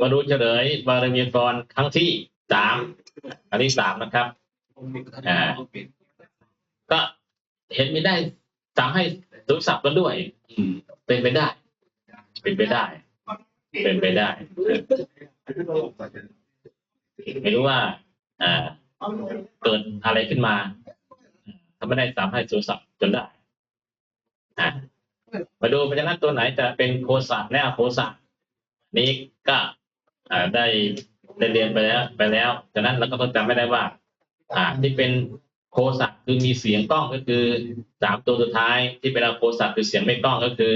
มาดูเฉลยบารมีกรครั้งที่สามอันที่สามนะครับอ่าก็เห็นไม่ได้ทำให้รู้สับกันด้วย อืม เป็นไปได้ เป็นไปได้ เป็นไปได้ ไม่รู้ว่าอ่าเกิดอะไรขึ้นมาทำไม่ได้สามให้สูสับจนได้อะมาดูพยัญชนะตัวไหนจะเป็นโคสะและอโคสะ นี้ก็ได้ได้เรียนไปแล้วไปแล้วฉะนั้นเราก็ต้องจำไม่ได้ว่าอ่าที่เป็นโคสะคือมีเสียงกล้องก็คือสามตัวสุดท้ายที่เป็นโคสะคือเสียงไม่กล้องก็คือ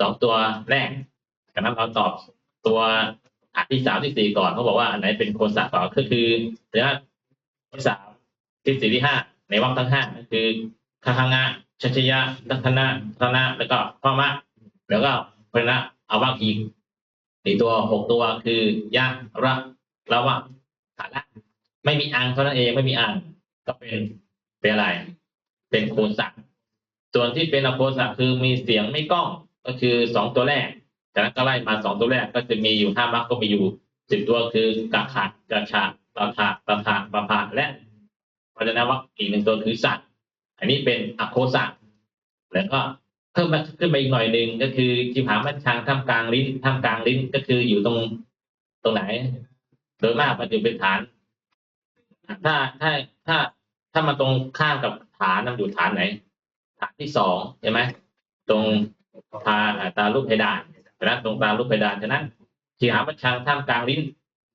สองตัวแรกฉะนั้นเราตอบตัวอันที่สามที่สี่ก่อนเขาบอกว่าอันไหนเป็นโคสะก่อนก็คือพยัญชนะที่สามที่สี่ที่ห้าในวรรคทั้งห้าก็คือคาคังะชัชยะทัคนะธนะแล้วก็พ่อมะแล้วก็พนะเอาว่างอีก สี่ตัวหกตัวคือยะระละวะฐานะไม่มีอังเท่านั้นเองไม่มีอังก็เป็นเป็นอะไร เป็นโคสักส่วนที่เป็นอโคสักคือมีเสียงไม่ก้องก็คือสองตัวแรกจากนั้นก็ไล่มาสองตัวแรกก็จะมีอยู่ห้ามรรคก็มีอยู่สิบตัวคือกะขะกะฉะตะถะตะถะปะพะและพัฒนวัคอีกหนึ่งตัวคือสัตว์อันนี้เป็นอโคสักแล้วก็ เพิ่มมาขึ้นไปอีกหน่อยหนึ่งก็คือจิผามัญชางท่ามกลางลิ้นท่ามกลางลิ้นก็คืออยู่ตรงตรงไหน โดยมากมันจะเป็นฐาน ถ้าถ้าถ้าถ้ามาตรงข้ามกับฐานมันอยู่ฐานไหน ฐานที่สองใช่ไหมตรงตาตาลูกเพดานฉะนั้นตรงตาลูกเพดานฉะนั้นที่หามัญชางท่ามกลางลิ้น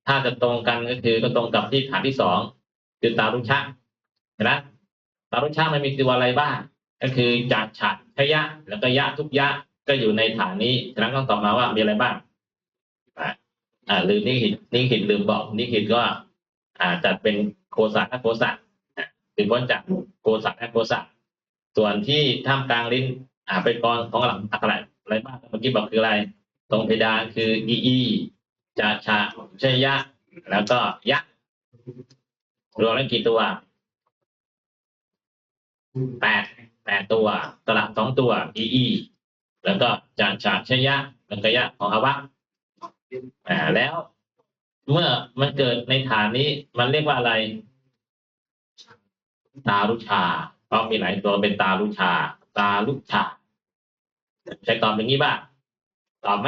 ถ้าจะตรงกันก็คือก็ตรงกับที่ฐานที่สองคือตาลุชะฉะนั้นตาลุชะมันมีตัวอะไรบ้าง ก็คือจากฉัดชยะ แล้วก็ยะทุกยะก็อยู่ในฐานนี้ฉะนั้นต้องตอบมาว่ามีอะไรบ้างอ่าลืมนี่หิดนี่หิดลืมบอกนี่หิดก็ อ่าจัดเป็นโคสัตและโคสัตคือพ้นจากโคสัตและโคสัตส่วนที่ท่ามกลางลิ้น อ่าเป็นกรของหลังอักขระอะไรบ้างเมื่อกี้บอกคืออะไร ตรงเพดานคืออีอีจะชะชยะ แล้วก็ยะรวมแล้วกี่ตัวแปด แปดตัวสลับสองตัวอีอีแล้วก็จะชะชยะแล้วก็ยะของอวะอ่าแล้วเมื่อมันเกิดในฐานนี้ มันเรียกว่าอะไร ตาลุชาเพราะมีหลายตัวเป็นตาลุชา ตาลุชาใช้ตอบอย่างนี้บ้างตอบไหม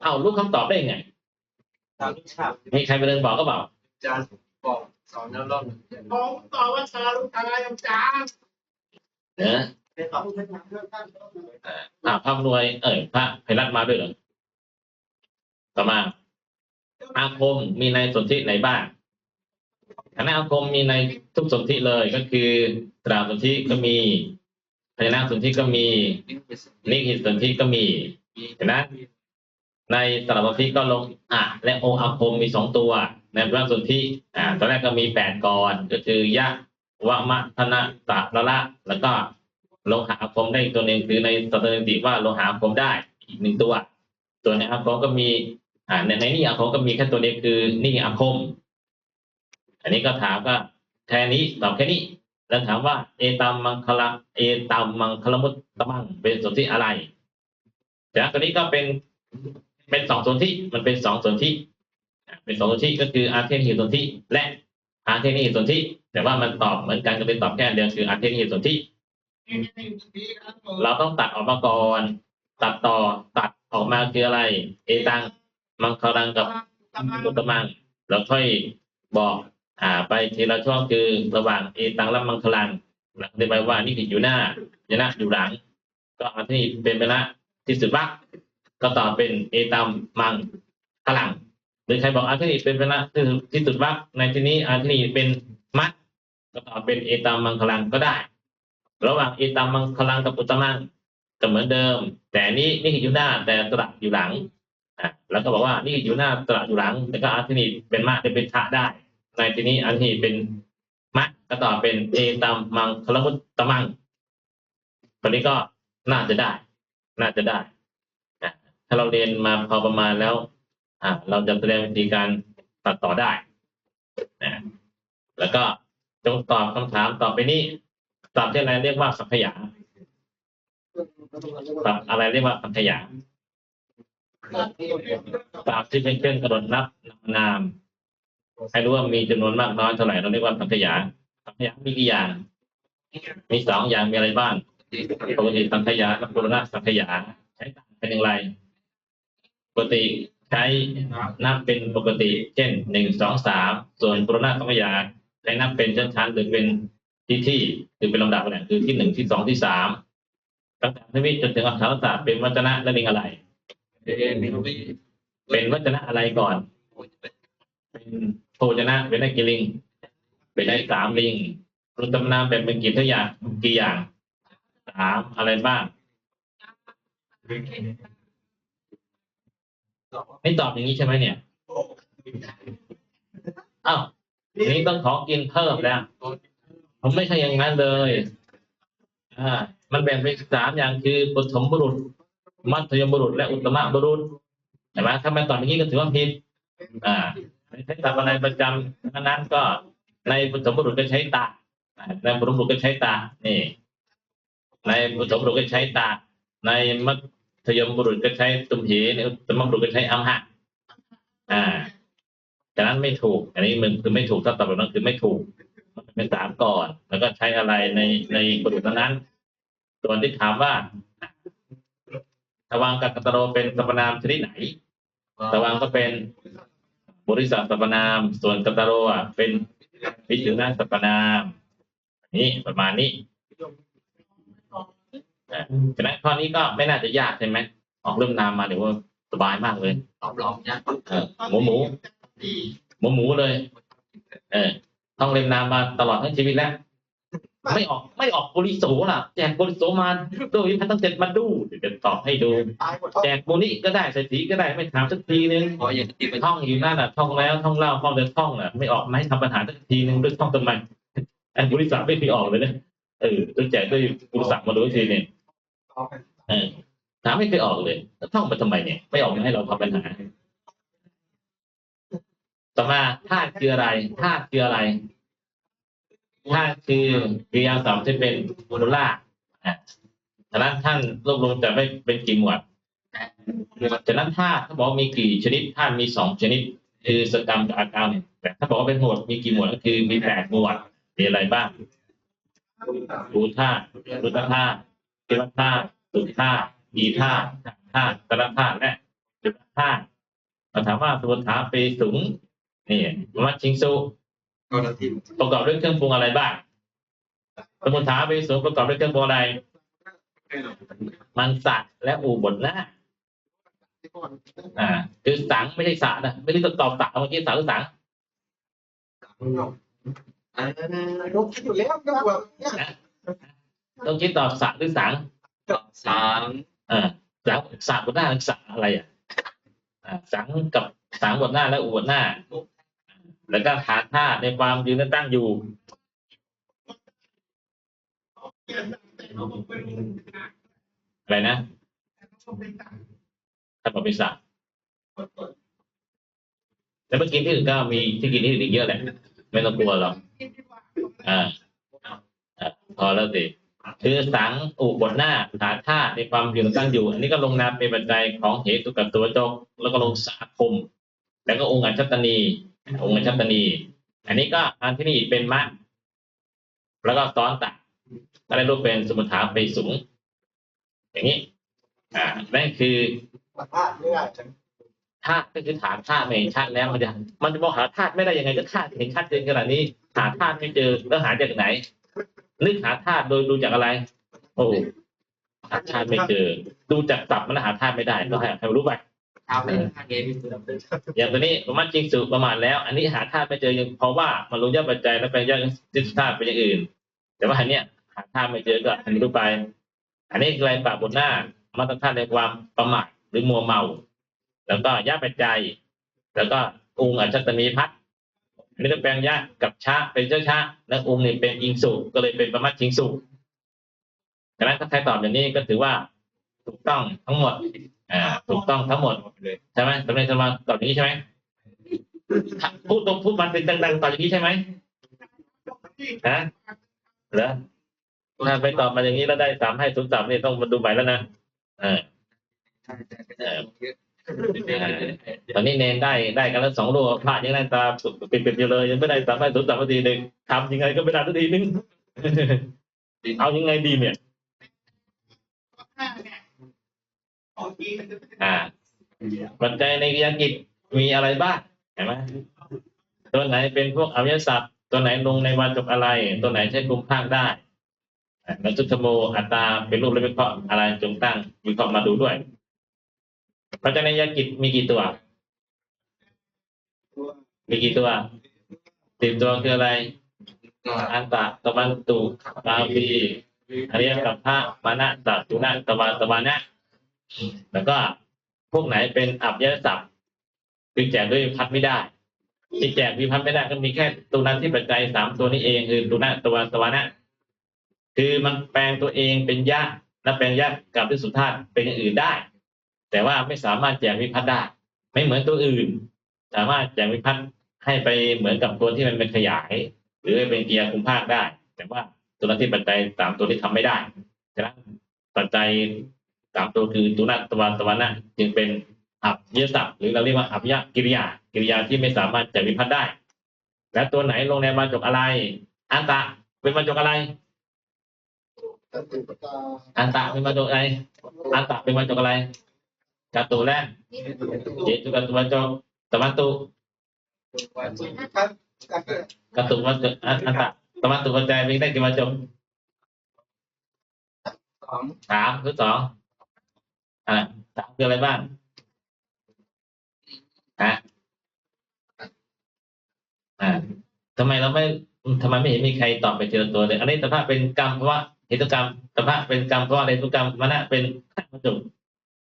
เอ้ารู้คำตอบได้ยังไงตามที่ชาบมีใครไปเดินบอกก็บอกอาจารย์บอกสอนแล้วรอบผมตอบว่าชาลูกชายอาจารย์เนะอ่าพระนวย เอ่ยพระไพรัตนมาด้วยเหรอต่อมา อาคมมีในสนธิไหนบ้างคณะอาคมมีในทุกสนธิเลยก็คือตราสนธิก็มีพยานาคสนธิก็มีนิหิตสนธิก็มีเห็นไหมในตราสนธิก็ลงอะและโออาคมมีสองตัว ในพระสนธิอ่าตอนแรกก็มีแปดกรก็คือยะ วะมะธนะตะละละ แล้วก็โลหะอาคมได้อีกตัวหนึ่งคือในตตนติว่าโลหะอาคมได้อีกหนึ่งตัว ตัวในอาคมก็มีอ่าในในนี่อาคมก็มีแค่ตัวเดียวคือนี่อาคม อันนี้ก็ถามก็แค่นี้ตอบแค่นี้ แล้วถามว่า เอตัมมังคละเอตัมมังคลมุตตะมังเป็นส่วนธิอะไรจากตัวนี้ก็เป็นเป็นสองส่วนธิมันเป็นสองส่วนธิอ่เป็นสองส่วนธิก็คืออาเทนหิสนธิและ อาเทนหิสนธิแต่ว่ามันตอบเหมือนกันก็เป็นตอบแค่เดียวคืออาเทนหิสนธิเราต้องตัดออกมาก่อนตัดต่อตัดออกมาคืออะไร เอตังมังคลังกับตุตมังแล้วค่อยบอกอ่าไปทีละช่วงคือระหว่างเอตังและมังคลังหลังได้ไปว่านี่ผิดอยู่หน้ายนะอยู่หลัง ก็อันที่เป็นไปละที่สุดวักก็ตอบเป็นเอตัมมังคลัง รือใครบอกอันที่เป็นไปละที่สุดวักในที่นี้อันที่นี้เป็นมัดก็ตอบเป็นเอตัมมังคลังก็ได้ ระหว่างเอตัมมังคลังกับอุตตมังก็เหมือนเดิม แต่นี้นี่อยู่หน้าแต่ตระอยู่หลังอะแล้วก็บอกว่านี่อยู่หน้าตระอยู่หลังแล้วก็อันที่นี่เป็นมะได้เป็นทะได้ ในที่นี้อันที่เป็นมะก็ต่อเป็นเอตัมมังคลมุตตมังตอนนี้ก็น่าจะได้ น่าจะได้ถ้าเราเรียนมาพอประมาณแล้ว อะเราจะแสดงวิธีการตัดต่อได้นะแล้วก็จงตอบคำถามต่อไปนี้ตอบที่อะไรเรียกว่าสัพพยาตอบอะไรเรียกว่าสัพพยาตามที่เป็นเครื่องกำหนดนับนามให้รู้ว่ามีจำนวนมากน้อยเท่าไหร่เราเรียกว่าสังขยาสังขยามีกี่อย่าง มีสองอย่างมีอะไรบ้างปกติสังขยาและปุรณะสังขยาใช้ต่างกันอย่างไรปกติ ใช้นับเป็นปกติ เช่นหนึ่งสองสามส่วนปุรณะสังขยาใช้นับเป็นชั้นๆหรือเป็นที่ที่หรือเป็นลำดับเนี่ยคือที่หนึ่งที่สองที่สามตั้งแต่ทวิจนถึงอักษรศาสตร์เป็นวัจนะและลิงอะไร เป็นวัจนะอะไรก่อน เป็นโภชนะเป็นได้กี่ลิง เป็นได้สามลิงรุตมนามแบบเป็นกี่ตัวอย่างกี่อย่างสามอะไรบ้าง ไม่ตอบอย่างนี้ใช่ไหมเนี่ยอ้าวนี้ต้องขอกินเพิ่มแล้วผมไม่ใช่อย่างนั้นเลยอ่ามันแบ่งเป็นสามอย่างคือปฐมบุรุษ มัธยมบุรุษ และอุตตมบุรุษเห็นไหมถ้าไม่ตอบอย่างนี้ก็ถือว่าผิดอ่าใช้ตาในประจำนั้นก็ในปฐมบุรุษก็ใช้ตาอ่าในปฐมบุรุษก็ใช้ตานี่ในปฐมบุรุษก็ใช้ตาในมั ธยมบุรุษก็ใช้ตุมเหในอุตตมบุรุษก็ใช้อัมหะอ่าฉะนั้นไม่ถูก อันนี้มันคือไม่ถูกถ้าตอบแบบนั้นคือไม่ถูก มันเป็นสามก่อน แล้วก็ใช้อะไรในในบุรุษนั้นๆส่วนที่ถามว่าตะวังกับกัตโรเป็นสรรพนามชนิดไหนตะวังก็เป็นบริษัทสรรพนาม ส่วนกัตโรอะเป็นพิจารณาสรรพนาม นี่ประมาณนี้ นะฉะนั้นข้อนี้ก็ไม่น่าจะยากใช่ไหมออกเริ่มนามมาเดี๋ยวว่าสบายมากเลยตอบรองยากเออหมูหมูหมูหมูเลย เออต้องเรียนนามมาตลอดทั้งชีวิตแล้วไม่ออกไม่ออกบริโสล่ะแจกบริโสมาโดยพันตั้งเจ็ดมาดูเดี๋ยวจะตอบให้ดูตายหมดแจกโมนี่ก็ได้ใส่สีก็ได้ไม่ถามสักทีนึงพออย่างที่เป็นท่องอยู่นั่นน่ะท่องแล้วท่องเล่าท่องเดินท่องน่ะไม่ออกไม่ทำปัญหาสักทีนึงด้วยท่องทำไมไอ้บริษัทไม่เคยออกเลยนะเออต้องแจกด้วยบริษัทมาดูทีเนี่ย เออถามไม่เคยออกเลยแล้วท่องมาทำไมเนี่ย ไม่ออกมาให้เราทำปัญหา ต่อมาธาตุคืออะไรธาตุคืออะไรธาตุคือกริยาสามที่เป็นมโนล่าฉะนั้นท่านรวบรวมจะไม่เป็นกี่หมวดฉะนั้นธาตุถ้าบอกว่ามีกี่ชนิดธาตุมีสองชนิด คือสกรรมกับอาการเนี่ยแต่ถ้าบอกว่าเป็นหมวดมีกี่หมวดก็คือมีแปดหมวดมีอะไรบ้างรูธาตุรุตธาตุ วธาตุสุธาตุอีธาตุธาตุตรธาตุและจุลธาตุมาถามว่าสมุทฐาเปสุงนี่มัชชิงสุประกอบด้วยเครื่องปรุงอะไรบ้างสมุทฐาเปสุงประกอบด้วยเครื่องปรุงอะไร มันสัตว์และอูบทน้าอ่า คือสังไม่ใช่สานะไม่ได้ต้องตอบสังเมื่อกี้สังหรือสังอ่ารู้คิดอยู่แล้วก็แบบ ต้องคิดตอบสังหรือสังสามอ่าสังสังบทหน้าสังอะไรอะอ่าสังกับสังบทหน้าและอูบทหน้า แล้วก็ฐานท่าในความยืนและตั้งอยู่ อะไรนะถ้าบอกเป็นสังแต่เมื่อกี้ที่อื่นก็มีที่กินที่อื่นอีกเยอะแหละ ไม่ต้องกลัวหรอกอ่าอ่าพอแล้วสิ คือสังอุบทหน้าฐานท่าในความยืนตั้งอยู่ อันนี้ก็ลงนามเป็นปัจจัยของเหตุกับตัวจกแล้วก็ลงสาคม แล้วก็องค์อัญชตนี องค์อัญชตนี อันนี้ก็อันที่นี่เป็นมะแล้วก็ซ้อนตัดก็ได้รูปเป็นสมุทฐานไปสูง อย่างนี้ อ่านั่นคือมันพลาดเรื่อยธาตุก็คือฐานธาตุไม่เห็นชัดแล้วมันจะมันจะมองหาธาตุไม่ได้ยังไงก็ธาตุเห็นชัดเจนขนาดนี้หาธาตุไม่เจอแล้วหาจากไหน นึกหาธาตุโดยดูจากอะไร โอ้หาธาตุไม่เจอ ดูจากศัพท์มันหาธาตุไม่ได้ก็ให้ให้รู้ไปเท้าเป็นข้างเกมอย่างตัวนี้ประมาณจริงสุประมาณแล้ว อันนี้หาธาตุไม่เจอยังเพราะว่ามันรู้ยอดปัจจัยแล้วเป็นยอดจิตธาตุเป็นอย่างอื่น แต่ว่าอันเนี้ยหาธาตุไม่เจอก็ให้รู้ไป อันนี้คืออะไรปะบนหน้ามาตรฐานในความประมาทหรือมัวเมา แล้วก็ยะปัจจัย แล้วก็องค์อัจฉตนีพัฒน์ อันนี้ก็แปลงยะกับชะเป็นเจ้าชะและองค์นี่เป็นอิงสุก็เลยเป็นประมาทชิงสุดังนั้นถ้าใครตอบอย่างนี้ก็ถือว่าถูกต้องทั้งหมด อ่า ถูกต้องทั้งหมดใช่ไหมสำเร็จสมาตอบอย่างนี้ใช่ไหมพูดตรงพูดมันเป็นดังๆตอบอย่างนี้ใช่ไหมฮะเหรอถ้าไปตอบมาอย่างนี้แล้วได้สามให้ศูนย์สามนี่ต้องมาดูใหม่แล้วนะเออใช่แตอนนี้เนนได้ได้กันแล้วสองลูกพลาดยังไงตาปิดปิดอยู่เลย ยังไม่ได้สามารถสุดสามนาทีหนึ่งทำยังไงก็ไม่ได้สักทีหนึงเอายังไงดีเนี่ยอ่าปัจจัยในวิทยากิจมีอะไรบ้างเห็นไหมตัวไหนเป็นพวกอวิยศัพท์ตัวไหนลงในวาจกอะไร ตัวไหนใช้กลุ่มภาคได้อ่าแล้วจุตโมอัตตราเป็นรูปและวิเคราะห์อะไรจงตั้งวิเคราะห์มาดูด้วย ปัจจัยในวิทยากิจมีกี่ตัว มีกี่ตัวสิบตัวคืออะไรอันตะตะวันตุตาวีอริยสัพพะมานะตัตุนะตะวันตะวันนะแล้วก็พวกไหนเป็นอับยศัพท์คือแจกด้วยพัฒน์ไม่ได้ ที่แจกวิพัฒน์ไม่ได้ก็มีแค่ตัวนั้นที่ปัจจัยสามตัวนี้เองคือตุนะตะวันตะวันนะคือมันแปลงตัวเองเป็นยะและแปลงยะกับที่สุธาตเป็นอย่างอื่นได้ แต่ว่าไม่สามารถแจกวิพัฒน์ได้ ไม่เหมือนตัวอื่น สามารถแจกวิพัฒน์ให้ไปเหมือนกับตัวที่มันเป็นขยาย หรือเป็นกิริยาคุมภาคได้ แต่ว่าตัวนั้นที่ปัจจัยสามตัวที่ทำไม่ได้ฉะนั้นปัจจัยสามตัวคือตุนะตะวันตะวันนะจึงเป็นอับเยศัพท์หรือเราเรียกว่าอับยะกิริยา กิริยาที่ไม่สามารถจะวิพัฒน์ได้ และตัวไหนลงในบรรจกอะไร อันตะเป็นบรรจกอะไรตัดติดตาอันตะเป็นบรรจกอะไร อันตะเป็นบรรจกอะไร กาตูและเจตุกาตุบรรจกตะวันตุครับการกาตุบรรจกอันนตะตะวันตุปัจจัยมีได้กี่บรรจงสามหรือสองอ่าสามคืออะไรบ้างฮะอ่าทำไมเราไม่ทำไมไม่เห็นมีใครตอบไปเจอตัวเลย อันนี้ตภาพเป็นกรรมเพราะว่าเหตุกรรมตภาพเป็นกรรมเพราะว่าเหตุกรรมมณะเป็นประจุ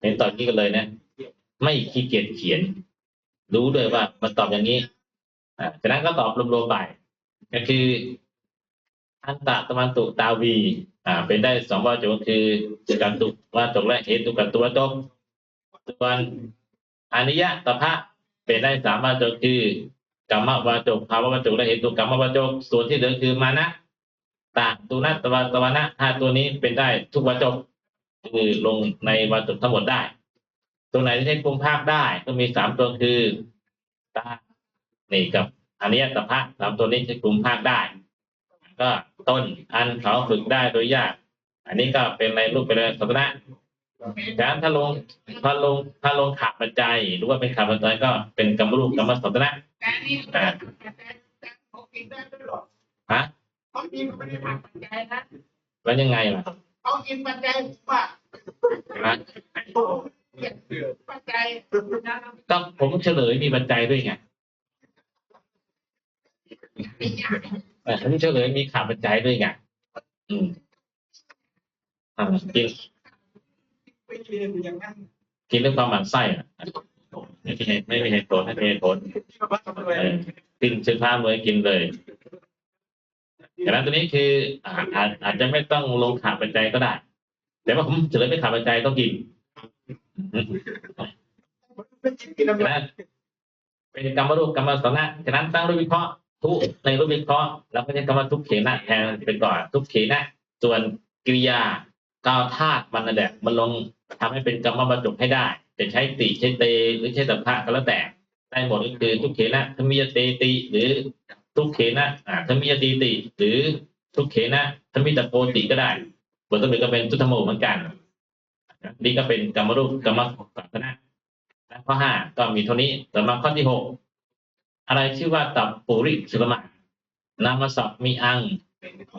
เห็นตอบนี้กันเลยนะ ไม่ขี้เกียจเขียน รู้เลยว่ามันตอบอย่างนี้อ่าจากนั้นก็ตอบรวมๆไปก็คืออันตะตะวันตุตาวีอ่า เป็นได้สองวาจกคือการตุวาจกและเหตุกับตัวจกส่วนอนิยะตภะเป็นได้สามวาจกคือกรรมวาจกภาววาจกและเหตุกรรมวาจกส่วนที่เหลือคือมานะตะตุนะตตะวันตะวันนะห้าตัวนี้เป็นได้ทุกวาจก คือลงในวาจกทั้งหมดได้ตัวไหนที่ใช้กลุ่มภาคได้ ก็มีสามตัวคือตานี่กับอนิยตภะสามตัวนี้ใช้กลุ่มภาคได้ ก็ต้นอันเขาฝึกได้โดยยาก อันนี้ก็เป็นในรูปเป็นสัตนะการถ้าลงถ้าลงถ้าลงขาดปัจจัยหรือว่าเป็นขาดปัจจัยก็เป็นกรรมรูปกรรมสัตนะแต่นี่แต่แต่เขากินได้ด้วยหรอฮะ เขากินไม่ได้ทำปัจจัยนะแล้วยังไงล่ะเขากินปัจจัยว่าฮะโอ้ปัจจัยนะก็ผมเฉลยมีปัจจัยด้วยไงไม่ยากเออผมเฉลยมีขาดปัจจัยด้วยไงอืมอ่ากินไม่เรียนอย่างนั้นกินด้วยความหมั่นไส้อะไม่มีเหตุไม่มีเหตุผลไม่มีเหตุผลที่มาทำเลยเออกินซื้อผ้าเลยกินเลย ดังนั้นตัวนี้คืออาจอาจจะไม่ต้องลงขาดปัจจัยก็ได้ แต่ว่าผมเฉลยไม่ขาดปัจจัยต้องกินนะไรฉะนั้นเป็นกรรมรูปกรรมสนะฉะนั้นตั้งรูปวิเคราะห์ทุกในรูปวิเคราะห์เราก็ใช้คำว่าทุกเขนะแทนเป็นก่อนทุกเขนะส่วนกิริยากาวธาตุมันนั่นแหละมันลงทำให้เป็นกรรมบรรจุให้ได้จะใช้ติใช้เตหรือใช้สัพพะก็แล้วแต่ได้หมดก็คือทุกเขนะธรรมิยเตติหรือ ทุกเขนะอ่าธรรมิยตีติ หรือทุกเขนะธรรมิตโปติก็ได้บทสรุปก็เป็นทุตโมเหมือนกันนี่ก็เป็นกรรมรูปกรรมสัตนะและข้อห้าก็มีเท่านี้ต่อมาข้อที่หกอะไรชื่อว่าตับปุริสุลมะนามศัพท์มีอัง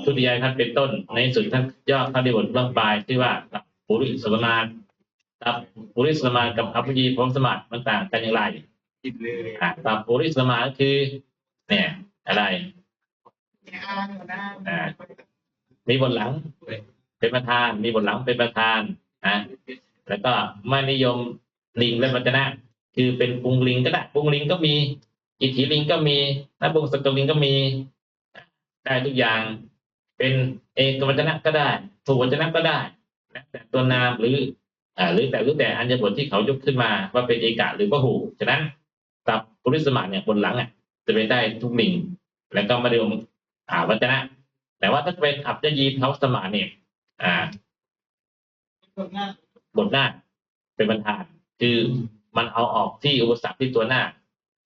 ทุติยายพันเป็นต้น ในสุดท่านย่อพระดิบทเรื่องปลายชื่อว่าตับปุริสุลมาตับปุริสุลมากับอัปยีพร้อมสมัติมันต่างกันอย่างไรตับปุริสุลมาก็คือ เนี่ย อะไรมีบทหลัง เป็นประธาน มีบทหลังเป็นประธานนะแล้วก็ไม่นิยมลิงและวัจนะ คือเป็นปุงลิงก็ได้ปุงลิงก็มีอิทธิลิงก็มีนับุงสกลิงก็มีได้ทุกอย่าง เป็นเอกวัจนะก็ได้ถูกวัจนะก็ได้แต่ตัวนามหรืออ่าหรือแต่หรือแต่อัญญบทที่เขายกขึ้นมาว่าเป็นเอกะหรือพหูฉะนั้นตับปุริสมาเนี่ยบนหลังอะ จะเป็นได้ทุกลิงแล้วก็ม่ได้อมอาวัจนะ แต่ว่าถ้าเป็นอับยยีเท้าสมาเนี่ย อ่าบทหน้าเป็นบรรทาน คือมันเอาออกที่อุปสรรคที่ตัวหน้า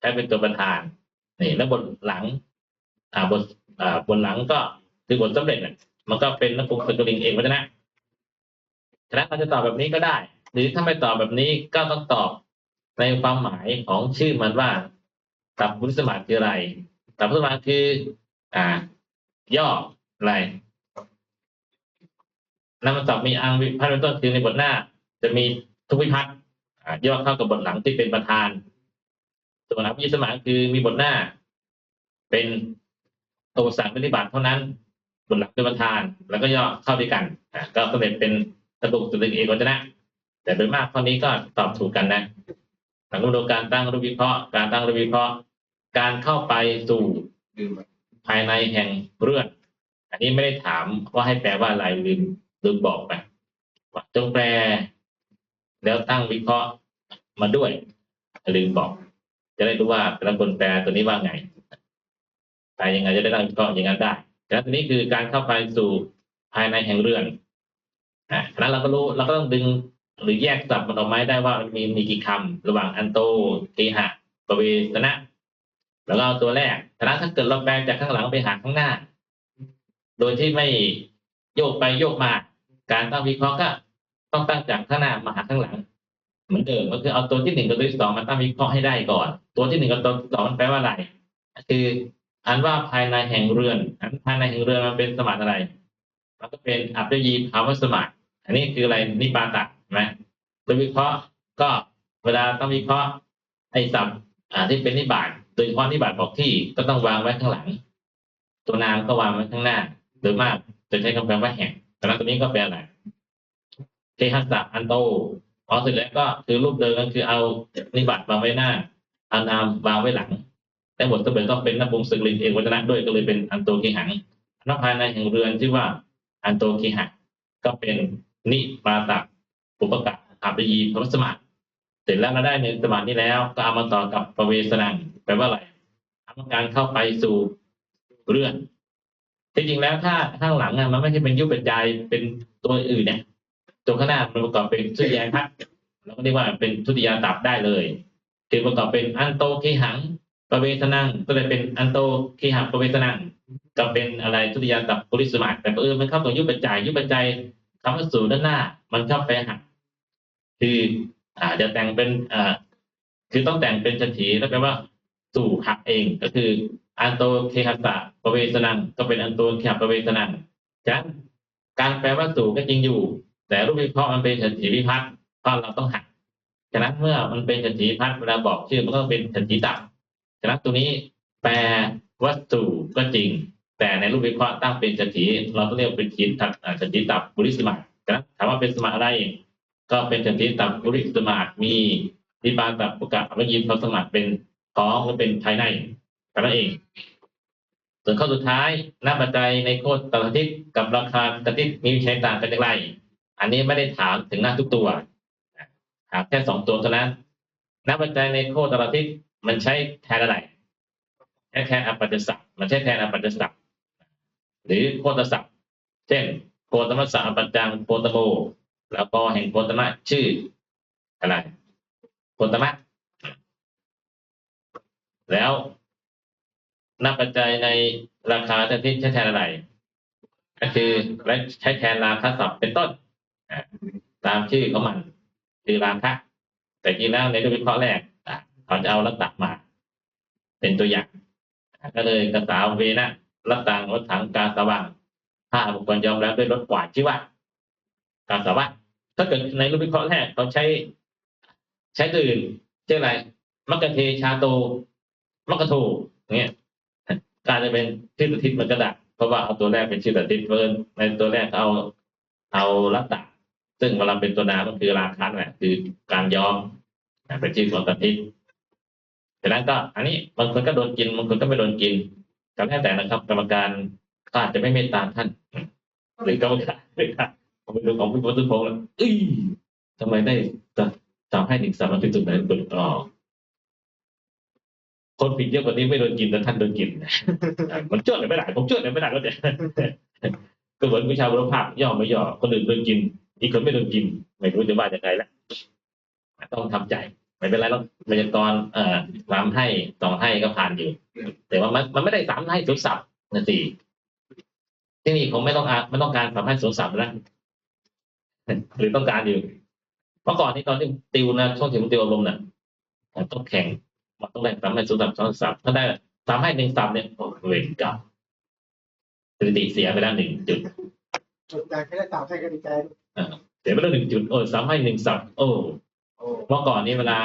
ใช้เป็นตัวประธานนี่แล้วบนหลัง อ่าบนอ่าบนหลังก็คือบทสำเร็จน่ะมันก็เป็นนักปรุงสกุลิงเองวัฒนะฉะนั้นเราจะตอบแบบนี้ก็ได้ หรือถ้าไม่ตอบแบบนี้ก็ต้องตอบในความหมายของชื่อมันว่า ตับบุริสมาคืออะไรตับบุริสมาคือ อ่า ย่ออะไรนำมาตอบมีอังวิพัฒน์เป็นต้นคือในบทหน้า จะมีทุกวิพัฒน์อ่าย่อเข้ากับบทหลังที่เป็นประธาน ส่วนอภิสมาคือมีบทหน้า เป็นตัวสารปฏิบัติเท่านั้นบทหลังเป็นประธาน แล้วก็ย่อเข้าด้วยกันก็สำเร็จเป็นตะบุกตุลิงเอกวัจนะ แต่โดยมากข้อนี้ก็ตอบถูกกันนะหลังดูการตั้งรูปวิเคราะห์การตั้งรูปวิเคราะห์ การเข้าไปสู่ภายในแห่งเรืองอันนี้ไม่ได้ถามว่าให้แปลว่าอะไรลืมลืมบอกไปจงแปล แล้วตั้งวิเคราะห์มาด้วยลืมบอก จะได้รู้ว่าแต่ละคนแปลตัวนี้ว่าไงแปลยังไงจะได้ตั้งวิเคราะห์อย่างนั้นได้แต่ตัวนี้คือการเข้าไปสู่ภายในแห่งเรือนอะฉะนั้นเราก็รู้เราก็ต้องดึงหรือแยกสับมันออกมาให้ได้ว่ามันมีมีกี่คำระหว่างอันโตเทหะปเวสนะ แล้วก็เอาตัวแรกฉะนั้นถ้าเกิดเราแปลจากข้างหลังไปหาข้างหน้า โดยที่ไม่โยกไปโยกมา การตั้งวิเคราะห์ก็ต้องตั้งจากข้างหน้ามาหาข้างหลัง เหมือนเดิมก็คือเอาตัวที่หนึ่งกับตัวที่สองมาตั้งวิเคราะห์ให้ได้ก่อน ตัวที่หนึ่งกับตัวที่สองมันแปลว่าอะไร คืออันว่าภายในแห่งเรือน อันภายในแห่งเรือนมันเป็นสมาธิอะไร มันก็เป็นอัปยีภาวสมาธิอันนี้คืออะไรนิปาตะใช่ไหมโดยวิเคราะห์ก็เวลาต้องวิเคราะห์ไอ้สับอ่าที่เป็นนิบาต ยเฉพาะนิบาตบอกที่ก็ต้องวางไว้ข้างหลัง ตัวนามก็วางไว้ข้างหน้า โดยมากจะใช้คำแปลว่าแห่งแต่นั้นตัวนี้ก็แปลอะไรเทหัสสะอันโตพอเสร็จแล้วก็คือรูปเดิมก็คือเอานิบัติวางไว้หน้าอานามวางไว้หลังแต่บทสมเด็จต้องเป็นนบุงสกลินเอกวัจนะด้วยก็เลยเป็นอันโตคีหังนภายในแห่งเรือนชื่อว่าอันโตคีหังก็เป็นนิปาตะปุปกะอาปยีพระสมา เสร็จแล้วเราได้ในสมาธินี้แล้ว ก็เอามาต่อกับประเวสนังแปลว่าอะไรทำการเข้าไปสู่เรื่อนที่จริงแล้วถ้าข้างหลังอะมันไม่ใช่เป็นยุบเป็นใจเป็นตัวอื่นเนี่ยตัวข้างหน้ามันประกอบเป็นทุติยาทัศเราก็เรียกว่าเป็นทุติยาตับได้เลยคือประกอบเป็นอันโตคีหังประเวสนังก็เลยเป็นอันโตคีหังประเวสนังก็เป็นอะไรทุติยาตับปุริสมาแต่เออมันเข้าตัวยุบเป็นใจยุบเป็นใจคำว่าสู่ด้านหน้า มันเข้าไปหักคือ อ่าจะแต่งเป็นอ่าคือต้องแต่งเป็นจันทีแล้วแปลว่า สู่หักเองก็คือ อันโตเคหัสสะประเวสนังก็เป็นอันโตเคหัประเวสนังฉะนั้นการแปลว่าสู่ก็จริงอยู่ แต่รูปวิเคราะห์มันเป็นฉันทีวิพัฒน์เพราะเราต้องหักฉะนั้นเมื่อมันเป็นฉันทีวิพัฒน์เวลาบอกชื่อมันก็เป็นฉันทีตับฉะนั้นตัวนี้แปลว่าสู่ก็จริง แต่ในรูปวิเคราะห์ตั้งเป็นฉันทีเราต้องเรียกเป็นขีดตับอ่าฉันทีตับบุริสมาฉะนั้นถามว่าเป็นสมาอะไร ก็เป็นฉันทีตับบุริสมามีนิปาตับประกาศวิญญาณเขาสมัครเป็นท้องหรือเป็นภายในเท่านั้นเอง ส่วนข้อสุดท้ายหน้าปัจจัยในโคตรตลทิศกับราคากระติศมีวิชัยต่างกันอย่างไร อันนี้ไม่ได้ถามถึงหน้าทุกตัวถามแค่สองตัวเท่านั้นหน้าปัจจัยในโคตรตลทิศมันใช้แทนอะไรใช้แทนอปัจจสักมันใช้แทนอปัจจสักหรือโคตรศักดิ์เช่นโคตมัสสะอปัจจังโคตโม แล้วก็แห่งโคตมะชื่ออะไรโคตมะ แล้วนับปัจจัยในราคาที่ใช้แทนอะไร ก็คือและใช้แทนราคาศัพท์เป็นต้นตามชื่อของมัน คือราคาแต่จริงแล้วในรูปวิเคราะห์แรกเขาจะเอารัตตะมา เป็นตัวอย่าง ก็เลยกระสาวเวนะรัตตังรถถังกาสว่างถ้าบุคคลยอมรับด้วยรถกวาดชื่อว่ากาสวะ ถ้าเกิดในรูปวิเคราะห์แรกเขาใช้ ใช้ตัวอื่นเช่นอะไรมักกะเทชาโตมักกะโทเงี้ยการจะเป็นชื่อตัดทิศมันก็ได้เพราะว่าเอาตัวแรกเป็นชื่อตัดทิศเพิ่นในตัวแรกเอาเอารัตตะซึ่งเวลาเป็นตัวนามก็คือราคันแหละคือการยอมเป็นชื่อของตัดทิศฉะนั้นก็ อันนี้บางคนก็โดนกินบางคนก็ไม่โดนกินก็แล้วแต่นะครับ กรรมการก็อาจจะไม่เมตตาท่านหรือกรรมการหรือครั บผมไปดูของพี่พุทธพงศ์แล้วเอ้ยทำไมได้ทำให้หนึ่งสามารถที่จุดไหนกดออคนผิดเยอะกว่านี้ไม่โดนกินแต่ท่านโดนกิน มันจ้วเลยไม่ได้ผมจ้วเลยไม่ได้ก็จะก็เหมือนวิชาบุรพาพย่อไม่ย่อคนอื่นโดนกิน อีกคนไม่โดนกิน ไม่รู้จะว่ายังไงละต้องทำใจ ไม่เป็นไรหรอกไวยากรณ์เอ่อสามให้สองให้ก็ผ่านอยู่ แต่ว่ามันมันไม่ได้สามให้ศูนย์ศัพท์นะสิที่นี่ผมไม่ต้องการไม่ต้องการสามให้ศูนย์ศัพท์แล้ว หรือต้องการอยู่เพราะก่อนที่ตอนที่ติวนะช่วงที่ผมติวอารมณ์น่ะผมต้องแข่งมันต้องได้สามให้ศูนย์ศัพท์สองศัพท์ถ้าได้สามให้หนึ่งศัพท์เนี่ยโอ้เวรกรรมสถิติเสียไปแล้วหนึ่งจุดสนใจแค่ได้ตามให้ก็ดีใจเสียไปแล้วหนึ่งจุดโอ้สามให้หนึ่งศัพท์โอ้โอ้เมื่อก่อนนี้เวลา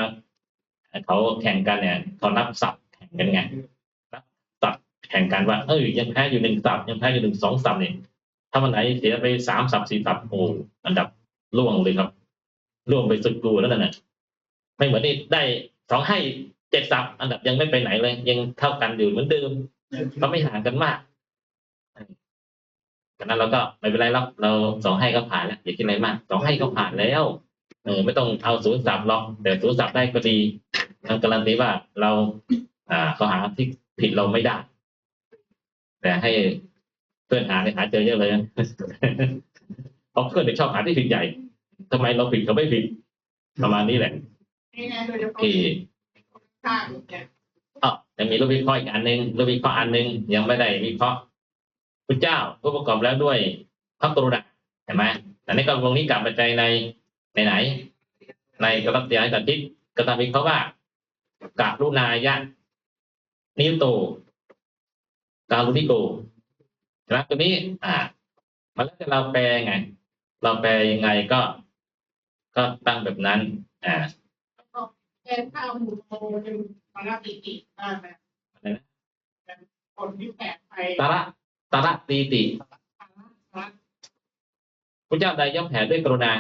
เขาแข่งกันเนี่ยเขานับศัพท์แข่งกันไงนับศัพท์แข่งกันว่า เอ้ยยังแพ้อยู่หนึ่งศัพท์ยังแพ้อยู่หนึ่งสองศัพท์เนี่ยถ้าวันไหนเสียไปสามศัพท์สี่ศัพท์โอ้อันดับ ล่วงเลยครับล่วงไปสุดกูแล้วนั่นน่ะไม่เหมือนนี่ได้สองให้เจ็ดศัพท์อันดับยังไม่ไปไหนเลย ยังเท่ากันอยู่เหมือนเดิมเขาไม่ห่างกันมากฉะนั้นเราก็ไม่เป็นไรหรอกเราสองให้ก็ผ่านแล้วอย่าคิดอะไรมากสองให้ก็ผ่านแล้วเออไม่ต้องเอาศูนย์สับหรอกแต่ศูนย์สับได้ก็ดีมันการันตีว่าเรา อ่าเขาหาที่ผิดเราไม่ได้ แต่ให้เพื่อนหาเนี่ยหาเจอเยอะเลยเพราะเพื่อนเนี่ยชอบหาที่ผิดใหญ่ ทำไมเราผิดเขาไม่ผิดประมาณนี้แหละนี่ไงโดยเฉพาะที่ข้างเนี่ยอ๋อยังมีรูปวิเคราะห์อีกอันหนึ่งรูปวิเคราะห์อันหนึ่งยังไม่ได้วิเคราะห์พระเจ้าผู้ประกอบแล้วด้วยพระกรุณาเห็นไหมอันนี้ก็วงนี้กลับมาใจในในไหน ในกรัตยาตัดทิศก็ทำวิเคราะห์ว่ากาลุนายะนิวโตการุณิโกใช่ไหมตัวนี้ อ่า มันแล้วแต่เราแปลไง เราแปลยังไงก็ ก็ตั้งแบบนั้น อ่าแกนข้าวหมูโตเป็นมาราติติได้ไหมอะไรนะคนที่แปดไปตาระตาระตีตินะพระเจ้าใดย่อมแผ่ด้วยกรุณา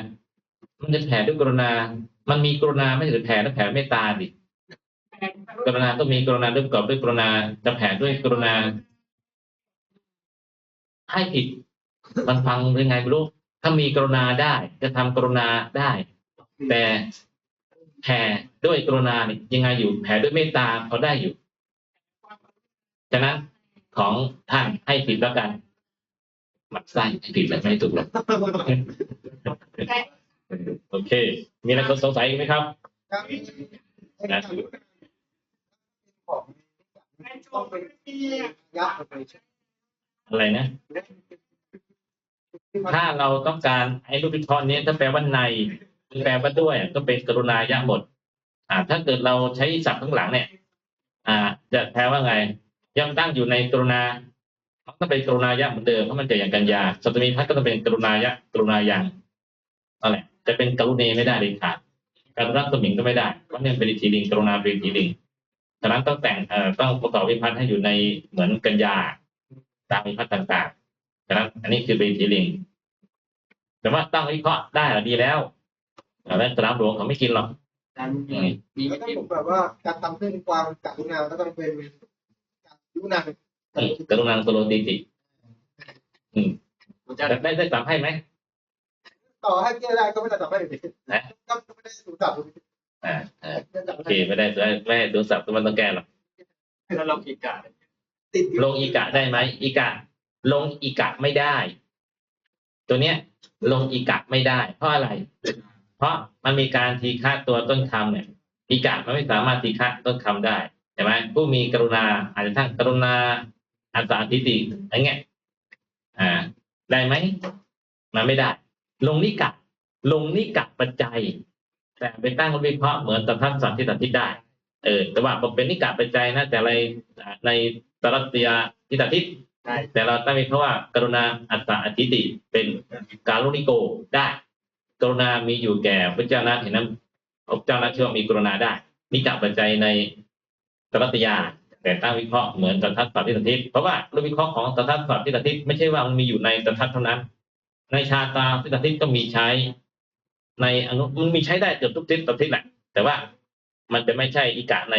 มันจะแผ่ด้วยกรุณา มันมีกรุณาไม่ใช่หรือแผ่แล้วแผ่เมตตาดิแปดกรุณาต้องมีกรุณาด้วยประกอบด้วยกรุณาจะแผ่ด้วยกรุณาให้ผิด มันฟังยังไงไม่รู้ ถ้ามีกรุณาได้จะทำกรุณาได้ แต่แผ่ด้วยกรุณาเนี่ยยังไงอยู่แผ่ด้วยเมตตาเขาได้อยู่ฉะนั้นของท่านให้ผิดแล้วกันหมัดไส้ให้ผิดแล้วไม่ถูกหรอกโอเค มีอะไรสงสัยอีกไหมครับนที่ยักษ์ไปอะไรนะ ถ้าเราต้องการไอ้รูปพิเคราะห์นี้ถ้าแปลว่าในแปลว่าด้วยก็เป็นกรุณายะหมด อ่า ถ้าเกิดเราใช้ศัพท์ข้างหลังเนี่ย อ่า จะแปลว่าไงย่อมตั้งอยู่ในกรุณามันก็เป็นกรุณายะเหมือนเดิมเพราะมันเกิดอย่างกัญญาสัตมีพัฒน์ก็ต้องเป็นกรุณายะกรุณายังนั่นแหละจะเป็นกรุณีไม่ได้เลยขาดการรักสมิงก็ไม่ได้เพราะเนี่ยเป็นทธิลิงกรุณาเป็นทธิลิงฉะนั้นต้องแต่งเอ่อต้องประกอบวิพัฒน์ให้อยู่ในเหมือนกัญญาตามวิพัฒน์ต่างๆฉะนั้นอันนี้คือเป็นทธิลิง แต่ว่าตั้งวิเคราะห์ได้อะดีแล้วแต่สนามหลวงเขาไม่กินหรอกนั้นมีมีแล้วถ้าผมแบบว่าการทำขึ้นความกรุณาก็ต้องเป็นการยุนังอืมกรุณาโตโลติติผมจะแต่ได้ได้สามให้ไหมต่อให้แก้ได้ก็ไม่ได้ต่อให้เลยนะก็ไม่ได้สูงสับอ่าอ่าไม่ได้โอเคไม่ได้ไม่ได้ตัวสับตัวมันต้องแก้หรอกแล้วเราอีกการติดลงอีกะได้ไหมอีกะลงอีกะไม่ได้ ตัวเนี้ยลงอีกะไม่ได้ เพราะอะไร เพราะมันมีการทีฆะตัวต้นคำเนี่ยอีกะมันไม่สามารถทีฆะต้นคำได้ใช่ไหมผู้มีกรุณาอาจจะทั้งกรุณาอาสาทิติอะไรเงี้ยอ่า ได้ไหมมันไม่ได้ ลงนิกะลงนิกะปัจจัย แต่ไปตั้งวิเคราะห์เหมือนตทัศสัตว์ที่ตัดทิศได้ เออ แต่ว่าผมเป็นนิกะปัจจัยนะแต่ในในตรัสยาที่ตัดทิศ แต่เราตั้งวิเคราะห์ว่า กรุณาอัตตาอธิติเป็นการุณิโกได้ กรุณามีอยู่แก่พระเจ้านะเห็นนั้นพระเจ้านะเชื่อมีกรุณาได้นิกะปัจจัยในตรัสยาแต่ตั้งวิเคราะห์เหมือนตทัศสัตว์ที่ตทิศเพราะว่ารูปวิเคราะห์ของตทัศสัตว์ที่ตทิศไม่ใช่ว่ามันมีอยู่ในตทัศเท่านั้น ในชาตาที่ตทิศก็มีใช้ ในอนุมันมีใช้ได้เกือบทุกทิศตัทิศแหละแต่ว่ามันจะไม่ใช่อิกะใน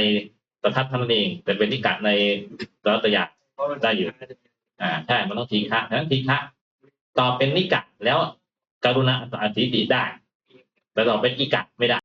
ตทัศเท่านั้นเอง แต่เป็นอิกะในตรัสยาได้อยู่ อ่าใช่มันต้องทีฆะฉะนั้นทีฆะต่อเป็นนิกะแล้วกรุณาอัตตาอธิติได้แต่ต่อเป็นอิกะไม่ได้